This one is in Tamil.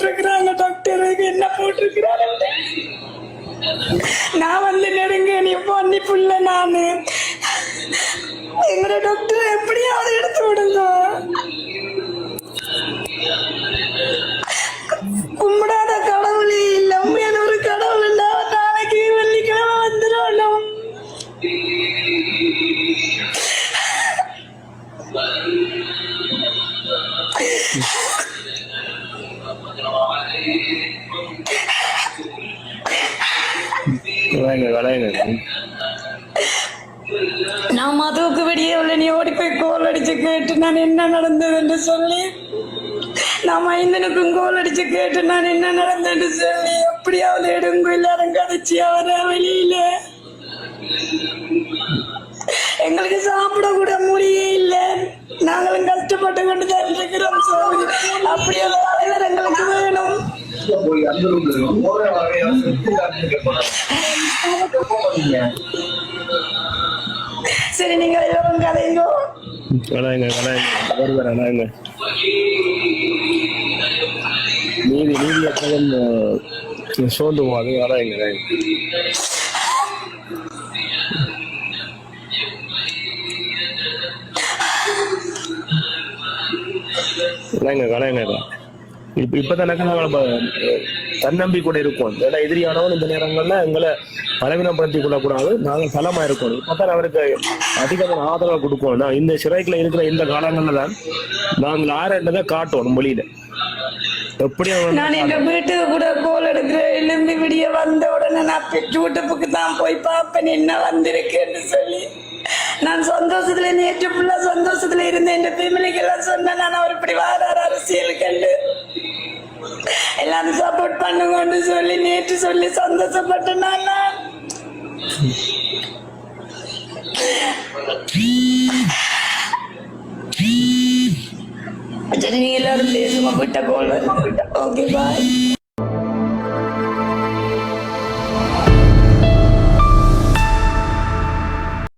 போட்டிருக்கிறாங்க டாக்டருக்கு என்ன போட்டிருக்கிறாங்க நான் வந்து நெருங்க நீ பண்ணி புள்ள நானு. எங்களோட டாக்டர் எப்படியாவது எடுத்து விடுங்க. கும்பிடாத கடவுளே இல்ல உண்மையான ஒரு கடவுள் இல்ல. நாளைக்கு வெள்ளிக்கிழமை வந்துடணும் நான் மதுவுக்கு வெளியே உள்ள நீ ஓடி போய் கோல் அடிச்சு கேட்டு நான் என்ன நடந்தது என்று சொல்லி நான் மைந்தனுக்கும் கோல் அடிச்சு கேட்டு நான் என்ன நடந்ததுன்னு சொல்லி எப்படியாவது எடுங்கும் எல்லாரும் கதைச்சி அவர வெளியில. எங்களுக்கு சாப்பிட கூட முடியே இல்லை. நாங்களும் கஷ்டப்பட்டு கொண்டு தான் இருக்கிறோம் அப்படியே தலைவர் எங்களுக்கு போய் அந்த ரூம்ல இருக்கும் போற வகையா போறீங்க சரி நீங்க எல்லாரும் கதைங்கோ கலாய்ங்க கலாய்ங்க வருவார் நீதி நீதி எப்பவும் கலாய்ங்க இப்ப இப்பதான் நம்ம தன்னம்பி கூட இருக்கும். ஏன்னா எதிரியானவன் இந்த நேரங்கள்ல எங்களை பலவீனப்படுத்தி கொள்ளக்கூடாது. நாங்க பலமா இருக்கணும் இப்பதான் அவருக்கு அதிகமான ஆதரவு கொடுக்கணும் நான் இந்த சிறைக்குள்ள இருக்கிற இந்த காலங்கள்ல தான் நாங்கள் ஆரண்டதை காட்டணும் மொழியில எப்படி நான் எங்க வீட்டுக்கு கூட கோல் எடுக்கிறேன். எலும்பி விடிய வந்த உடனே நான் யூடியூப்புக்கு தான் போய் பார்ப்பேன். என்ன வந்திருக்கேன்னு சொல்லி. நான் சந்தோஷத்துல நேற்று ஃபுல்லா சந்தோஷத்துல இருந்தேன். என் ஃபேமிலிக்கு எல்லாம் சொன்னேன். நான் அவர் இப்படி வாரார். அரசியல் கண்டு எல்லாரும் சப்போர்ட் பண்ணுங்கன்னு சொல்லி நேற்று சொல்லி சந்தோஷப்பட்டேன் நான் சரி நீங்க எல்லாரும் பேசுங்க விட்ட கோல் ஓகே பாய்